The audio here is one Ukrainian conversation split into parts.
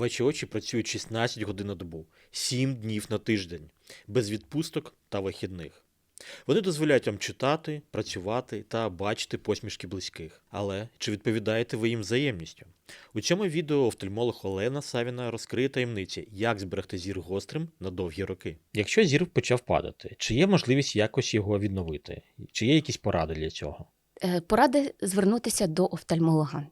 Ваші очі працюють 16 годин на добу, 7 днів на тиждень, без відпусток та вихідних. Вони дозволяють вам читати, працювати та бачити посмішки близьких. Але чи відповідаєте ви їм взаємністю? У цьому відео офтальмолог Олена Савіна розкриє таємниці, як зберегти зір гострим на довгі роки. Якщо зір почав падати, чи є можливість якось його відновити? Чи є якісь поради для цього? Е, Поради звернутися до офтальмолога,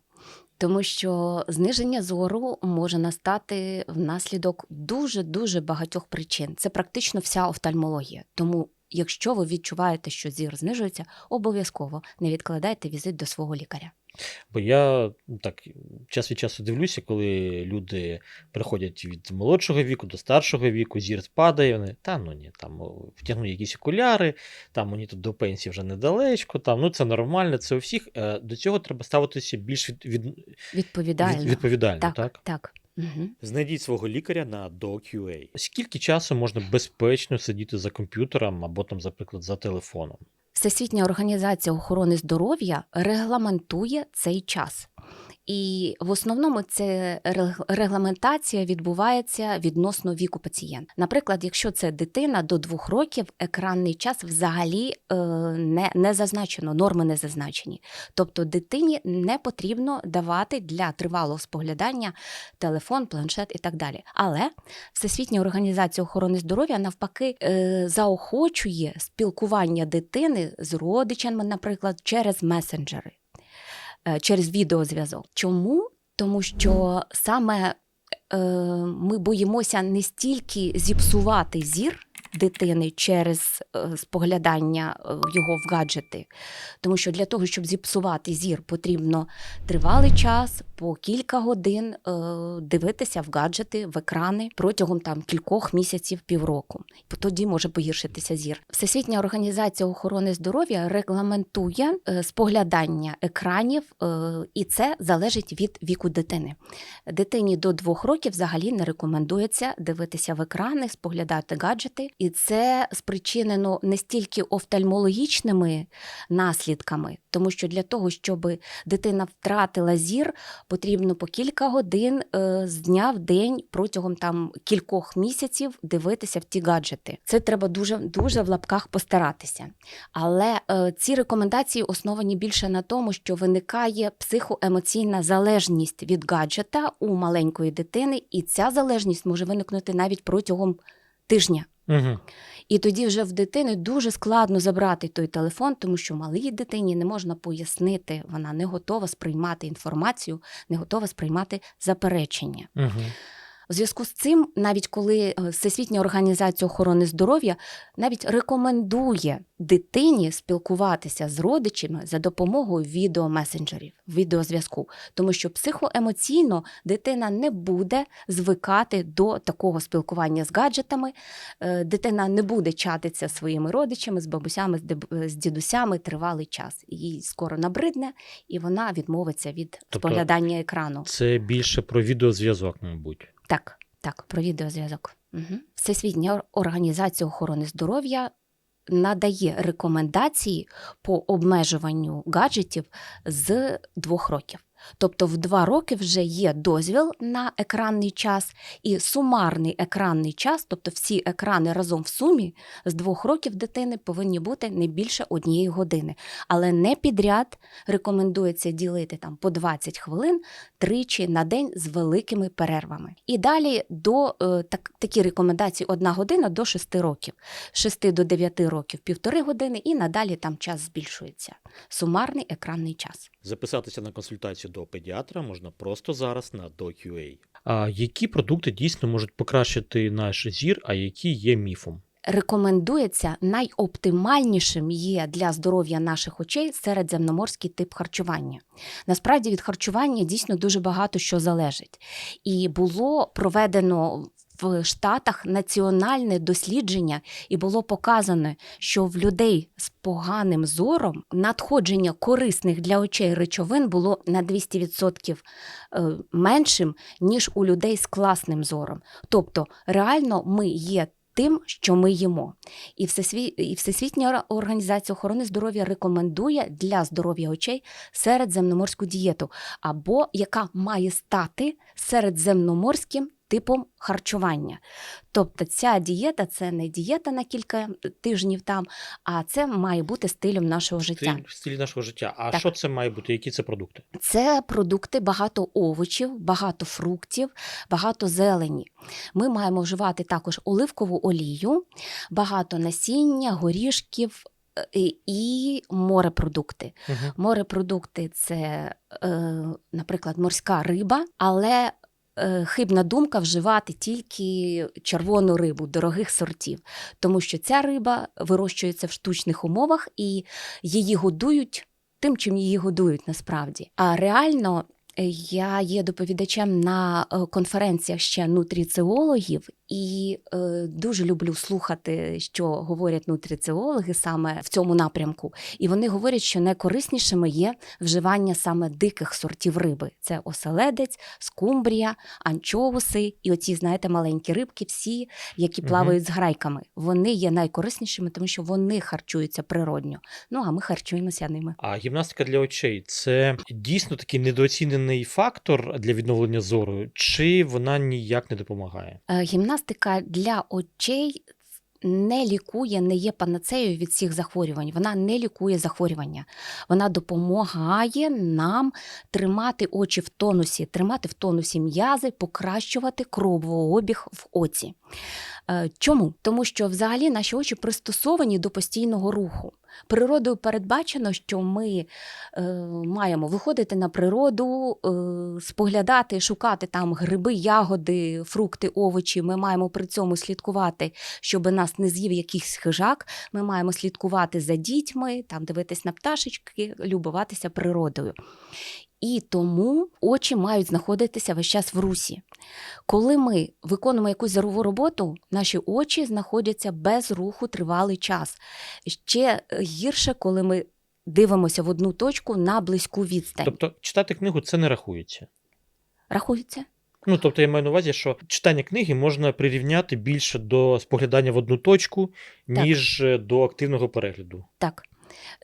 тому що зниження зору може настати внаслідок дуже дуже багатьох причин. Це практично вся офтальмологія. Тому, якщо ви відчуваєте, що зір знижується, обов'язково не відкладайте візит до свого лікаря. Бо я ну, так час від часу дивлюся, коли люди приходять від молодшого віку до старшого віку, зір спадає, вони та ну ні, там о, втягнули якісь окуляри, там мені тут до пенсії вже недалечко, там ну це нормально, це у всіх. Е, До цього треба ставитися більш від, від, Відповідально. від, відповідально, так? так, так. Угу. Знайдіть свого лікаря на DocQA. Скільки часу можна безпечно сидіти за комп'ютером або там, наприклад, за телефоном? Всесвітня організація охорони здоров'я регламентує цей час. І в основному це рег- регламентація відбувається відносно віку пацієнта. Наприклад, якщо це дитина до двох років, екранний час взагалі е, не, не зазначено, норми не зазначені. Тобто дитині не потрібно давати для тривалого споглядання телефон, планшет і так далі. Але Всесвітня організація охорони здоров'я навпаки е, заохочує спілкування дитини з родичами, наприклад, через месенджери, через відеозв'язок. Чому? Тому що саме е, ми боїмося не стільки зіпсувати зір дитини через е, споглядання е, його в гаджети, тому що для того, щоб зіпсувати зір, потрібно тривалий час, по кілька годин е, дивитися в гаджети, в екрани протягом там кількох місяців, півроку. Тоді може погіршитися зір. Всесвітня організація охорони здоров'я регламентує споглядання екранів, і це залежить від віку дитини. Дитині до двох років взагалі не рекомендується дивитися в екрани, споглядати гаджети, і це спричинено не стільки офтальмологічними наслідками, тому що для того, щоб дитина втратила зір, потрібно по кілька годин е, з дня в день протягом там кількох місяців дивитися в ті гаджети. Це треба дуже дуже в лапках постаратися. Але е, ці рекомендації основані більше на тому, що виникає психоемоційна залежність від гаджета у маленької дитини, і ця залежність може виникнути навіть протягом тижня. Угу. І тоді вже в дитини дуже складно забрати той телефон, тому що малій дитині не можна пояснити, вона не готова сприймати інформацію, не готова сприймати заперечення. Угу. У зв'язку з цим, навіть коли е, Всесвітня організація охорони здоров'я навіть рекомендує дитині спілкуватися з родичами за допомогою відеомесенджерів, відеозв'язку, тому що психоемоційно дитина не буде звикати до такого спілкування з гаджетами, е, дитина не буде чатитися своїми родичами, з бабусями, з дідусями тривалий час. Їй скоро набридне, і вона відмовиться від Тобто споглядання екрану. Це більше про відеозв'язок, мабуть. Так, так, про відеозв'язок. Угу. Всесвітня організація охорони здоров'я надає рекомендації по обмежуванню гаджетів з двох років. Тобто в два роки вже є дозвіл на екранний час, і сумарний екранний час, тобто всі екрани разом в сумі з двох років дитини повинні бути не більше однієї години. Але не підряд рекомендується ділити там по 20 хвилин тричі на день з великими перервами. І далі до е, так, такі рекомендації одна година до 6 років, з 6 до 9 років півтори години, і надалі там час збільшується. Сумарний екранний час. Записатися на консультацію до педіатра можна просто зараз на DocUA. А які продукти дійсно можуть покращити наш зір, а які є міфом? Рекомендується найоптимальнішим є для здоров'я наших очей середземноморський тип харчування. Насправді від харчування дійсно дуже багато що залежить. І було проведено в Штатах національне дослідження, і було показано, що в людей з поганим зором надходження корисних для очей речовин було на 200% е, меншим, ніж у людей з класним зором. Тобто, реально ми є тим, що ми їмо. І, Всесві... і Всесвітня організація охорони здоров'я рекомендує для здоров'я очей середземноморську дієту, або яка має стати середземноморським типом харчування. Тобто ця дієта це не дієта на кілька тижнів там, а це має бути стилем нашого життя. Стиль, стиль нашого життя. А Так. що це має бути? Які це продукти? Це продукти багато овочів, багато фруктів, багато зелені. Ми маємо вживати також оливкову олію, багато насіння, горішків е, і- морепродукти. Угу. Морепродукти це, е, наприклад, морська риба, але хибна думка вживати тільки червону рибу дорогих сортів, тому що ця риба вирощується в штучних умовах і її годують тим, чим її годують насправді. А реально. е, Я є доповідачем на е, конференціях ще нутриціологів і е, дуже люблю слухати, що говорять нутриціологи саме в цьому напрямку. І вони говорять, що найкориснішими є вживання саме диких сортів риби: це оселедець, скумбрія, анчоуси і оці, знаєте, маленькі рибки, всі, які плавають з грайками. Вони є найкориснішими, тому що вони харчуються природньо. Ну а ми харчуємося ними. А гімнастика для очей це дійсно такий недооцінений фактор для відновлення зору, чи вона ніяк не допомагає? Е, Гімнастика для очей не лікує, не є панацеєю від всіх захворювань. Вона не лікує захворювання. Вона допомагає нам тримати очі в тонусі, тримати в тонусі м'язи, покращувати кровообіг в оці. Е, Чому? Тому що взагалі наші очі пристосовані до постійного руху. Природою передбачено, що ми е, маємо виходити на природу, е, споглядати, шукати там гриби, ягоди, фрукти, овочі. Ми маємо при цьому слідкувати, щоб нас не з'їв якийсь хижак. Ми маємо слідкувати за дітьми, там дивитись на пташечки, любуватися природою. І тому очі мають знаходитися весь час в русі. Коли ми виконуємо якусь зорову роботу, наші очі знаходяться без руху тривалий час. Ще е, гірше, коли ми дивимося в одну точку на близьку відстань. Тобто читати книгу це не рахується. Рахується? Ну, тобто я маю на увазі, що читання книги можна прирівняти більше до споглядання в одну точку, ніж е, до активного перегляду. Так.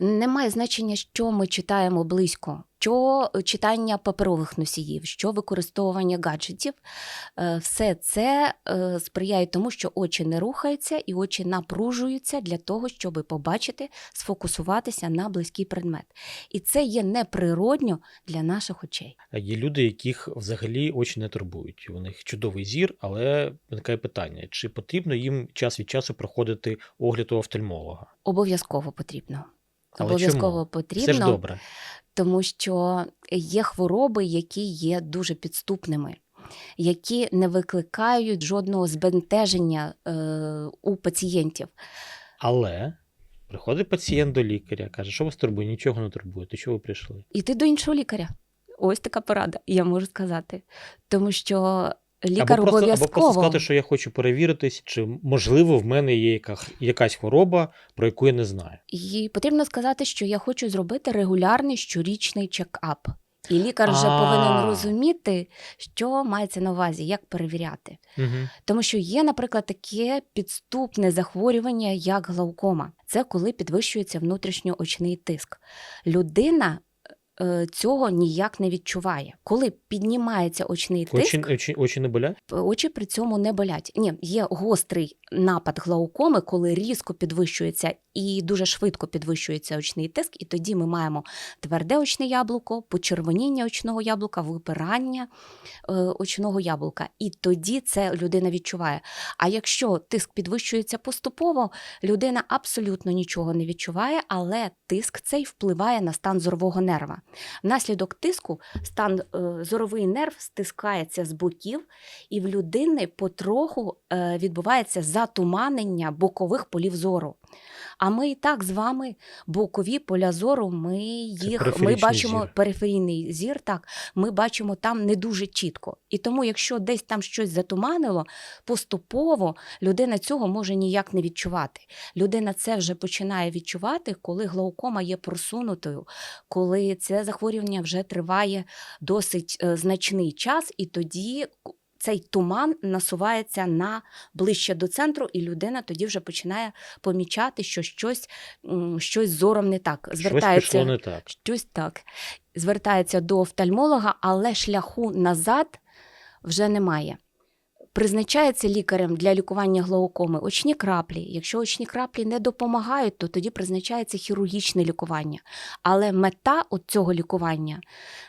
Немає значення, що ми читаємо близько, що читання паперових носіїв, що використовування гаджетів. Е, Все це е, сприяє тому, що очі не рухаються і очі напружуються для того, щоб побачити, сфокусуватися на близький предмет. І це є неприродньо для наших очей. А Є люди, яких взагалі очі не турбують. У них чудовий зір, але виникає питання: чи потрібно їм час від часу проходити огляд у офтальмолога? Обов'язково потрібно. Але Обов'язково чому? потрібно. Це ж добре. тому що є хвороби, які є дуже підступними, які не викликають жодного збентеження е, у пацієнтів. Але приходить пацієнт до лікаря, каже, що вас турбує, нічого не турбує. То чого ви прийшли? Іти до іншого лікаря. Ось така порада, я можу сказати. Тому що лікар або, просто, або обов'язково просто сказати, що я хочу перевіритись, чи можливо в мене є яка, якась хвороба, про яку я не знаю. і потрібно сказати, що я хочу зробити регулярний щорічний чекап. І лікар вже А. повинен розуміти, що мається на увазі, як перевіряти. Угу. Тому що є, наприклад, таке підступне захворювання, як глаукома. Це коли підвищується внутрішньоочний тиск. Людина цього ніяк не відчуває. Коли піднімається очний тиск, Очі, очі, очі не болять? очі при цьому не болять. Ні, є гострий напад глаукоми, коли різко підвищується і дуже швидко підвищується очний тиск, і тоді ми маємо тверде очне яблуко, почервоніння очного яблука, випирання е, очного яблука. І тоді це людина відчуває. А якщо тиск підвищується поступово, людина абсолютно нічого не відчуває, але тиск цей впливає на стан зорового нерва. Внаслідок тиску стан е, зоровий нерв стискається з боків, і в людини потроху е, відбувається затуманення бокових полів зору. А ми і так з вами бокові поля зору, ми їх ми бачимо зір. периферійний зір, так ми бачимо там не дуже чітко. І тому, якщо десь там щось затуманило, поступово людина цього може ніяк не відчувати. Людина це вже починає відчувати, коли глаукома є просунутою, коли це захворювання вже триває досить е, значний час, і тоді цей туман насувається на ближче до центру, і людина тоді вже починає помічати, що щось, щось зором не так. Щось пішло не так. щось так. Звертається до офтальмолога, але шляху назад вже немає. Призначається лікарем для лікування глаукоми очні краплі. Якщо очні краплі не допомагають, то тоді призначається хірургічне лікування. Але мета от цього лікування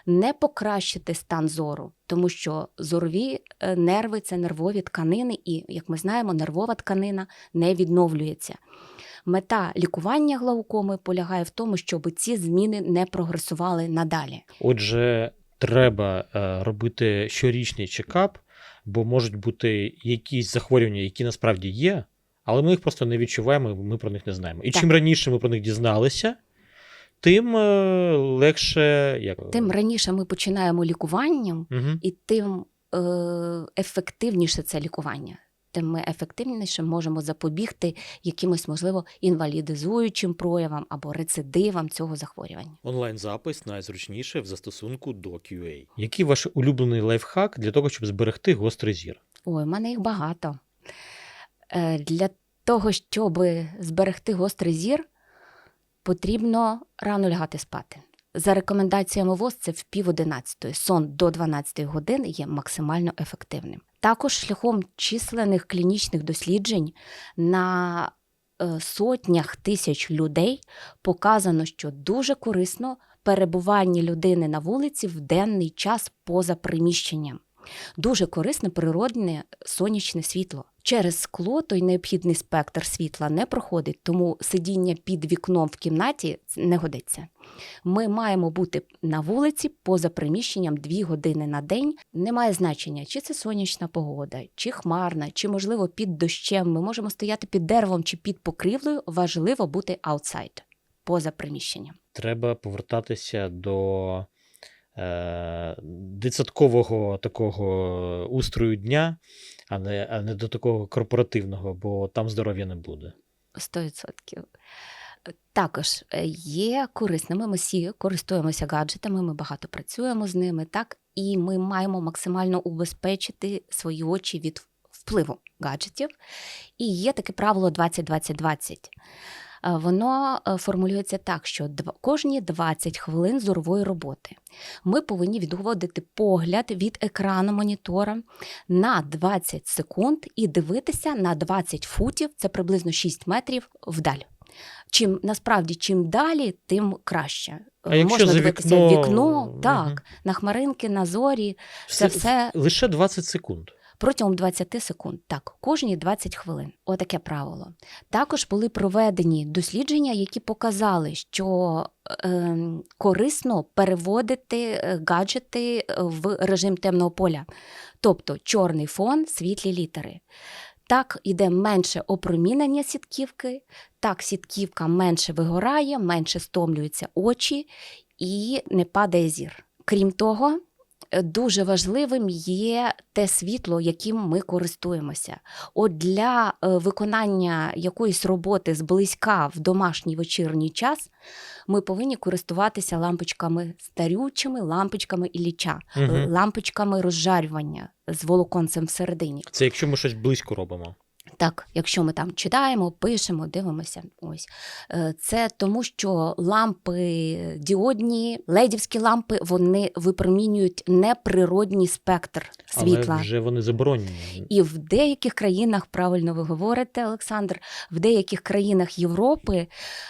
не покращити стан зору, тому що зорові е, нерви це нервові тканини, і, як ми знаємо, нервова тканина не відновлюється. Мета лікування глаукоми полягає в тому, щоб ці зміни не прогресували надалі. Отже, треба е, робити щорічний чекап, бо можуть бути якісь захворювання, які насправді є, але ми їх просто не відчуваємо, ми про них не знаємо. І Так. чим раніше ми про них дізналися, тим е, легше. Як... Тим раніше ми починаємо лікуванням, Угу. і тим е, ефективніше це лікування. Тим ми ефективніше можемо запобігти якимось, можливо, інвалідизуючим проявам або рецидивам цього захворювання. Онлайн-запис найзручніше в застосунку до QA. Який ваш улюблений лайфхак для того, щоб зберегти гострий зір? Ой, у мене їх багато. Е, Для того, щоб зберегти гострий зір, потрібно рано лягати спати. За рекомендаціями ВОЗ це в пів одинадцятої. Сон до 12 годин є максимально ефективним. Також шляхом численних клінічних досліджень на е, сотнях тисяч людей показано, що дуже корисно перебування людини на вулиці в денний час поза приміщенням. Дуже корисне природне сонячне світло. Через скло той необхідний спектр світла не проходить, тому сидіння під вікном в кімнаті не годиться. Ми маємо бути на вулиці поза приміщенням 2 години на день. Немає значення, чи це сонячна погода, чи хмарна, чи, можливо, під дощем. Ми можемо стояти під деревом чи під покривлею. Важливо бути аутсайд, поза приміщенням. Треба повертатися до дитсадкового такого устрою дня, а не, а не до такого корпоративного, бо там здоров'я не буде. 100%. Також е, є корисними. Ми всі користуємося гаджетами, ми багато працюємо з ними, так і ми маємо максимально убезпечити свої очі від впливу гаджетів. І є таке правило 20-20-20. Е, Воно е, формулюється так, що кожні 20 хвилин зорової роботи ми повинні відводити погляд від екрану монітора на 20 секунд і дивитися на 20 футів, це приблизно 6 метрів вдаль. Чим насправді чим далі, тим краще. А якщо Можна за дивитися вікно- в вікно, так, Мгм. на хмаринки, на зорі, це все Лише 20 секунд. Протягом 20 секунд. Так, кожні 20 хвилин. Отаке правило. Також були проведені дослідження, які показали, що е, корисно переводити е, гаджети е, в режим темного поля, тобто чорний фон, світлі літери. Так іде менше опромінення сітківки, так сітківка менше вигорає, менше стомлюються очі і не падає зір. Крім того, дуже важливим є те світло, яким ми користуємося. От для е, виконання якоїсь роботи зблизька в домашній вечірній час ми повинні користуватися лампочками старючими, лампочками Ілліча, е, лампочками розжарювання з волоконцем всередині. Це якщо ми щось близько робимо. Так, якщо ми там читаємо, пишемо, дивимося, ось Е, це тому, що лампи діодні, ледівські лампи, вони випромінюють неприродній спектр світла. Але вже вони заборонені. І в деяких країнах, правильно ви говорите, Олександр, в деяких країнах Європи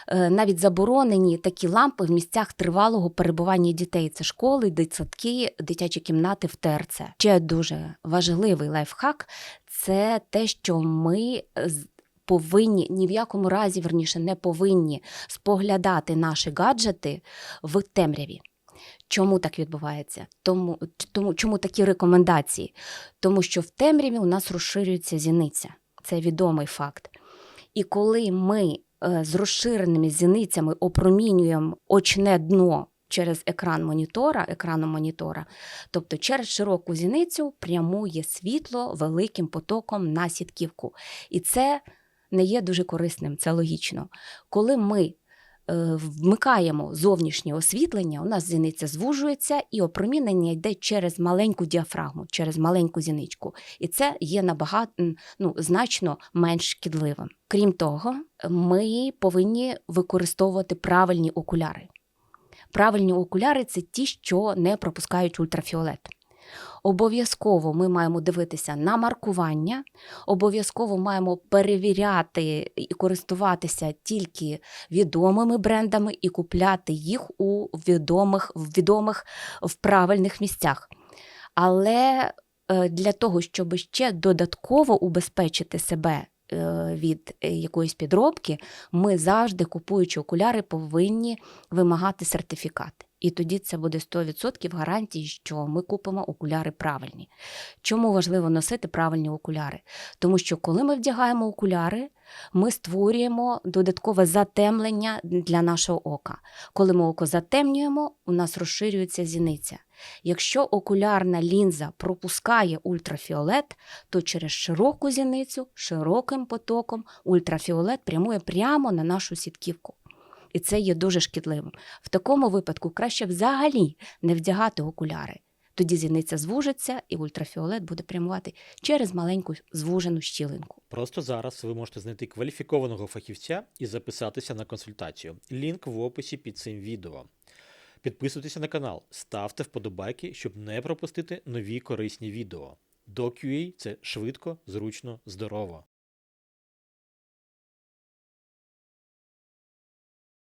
е, навіть заборонені такі лампи в місцях тривалого перебування дітей. Це школи, дитсадки, дитячі кімнати в ТРЦ. Ще дуже важливий лайфхак це те, що ми з- повинні ні в якому разі, верніше, не повинні споглядати наші гаджети в темряві. Чому так відбувається? Тому, тому чому такі рекомендації? Тому що в темряві у нас розширюється зіниця. Це відомий факт. І коли ми е, з розширеними зіницями опромінюємо очне дно через екран монітора, екраном монітора, тобто через широку зіницю прямує світло великим потоком на сітківку. І це не є дуже корисним, це логічно. Коли ми е, вмикаємо зовнішнє освітлення, у нас зіниця звужується, і опромінення йде через маленьку діафрагму, через маленьку зіничку. І це є набагато ну, значно менш шкідливим. Крім того, ми повинні використовувати правильні окуляри. Правильні окуляри це ті, що не пропускають ультрафіолет. Обов'язково ми маємо дивитися на маркування, обов'язково маємо перевіряти і користуватися тільки відомими брендами і купляти їх у відомих, відомих в правильних місцях. Але е, для того, щоб ще додатково убезпечити себе від е, якоїсь підробки, ми завжди, купуючи окуляри, повинні вимагати сертифікат. І тоді це буде 100% гарантії, що ми купимо окуляри правильні. Чому важливо носити правильні окуляри? Тому що коли ми вдягаємо окуляри, ми створюємо додаткове затемлення для нашого ока. Коли ми око затемнюємо, у нас розширюється зіниця. Якщо окулярна лінза пропускає ультрафіолет, то через широку зіницю, широким потоком ультрафіолет прямує прямо на нашу сітківку. І це є дуже шкідливим. В такому випадку краще взагалі не вдягати окуляри. Тоді зіниця звужиться, і ультрафіолет буде прямувати через маленьку звужену щілинку. Просто зараз ви можете знайти кваліфікованого фахівця і записатися на консультацію. Лінк в описі під цим відео. Підписуйтеся на канал, ставте вподобайки, щоб не пропустити нові корисні відео. DocUA – це швидко, зручно, здорово.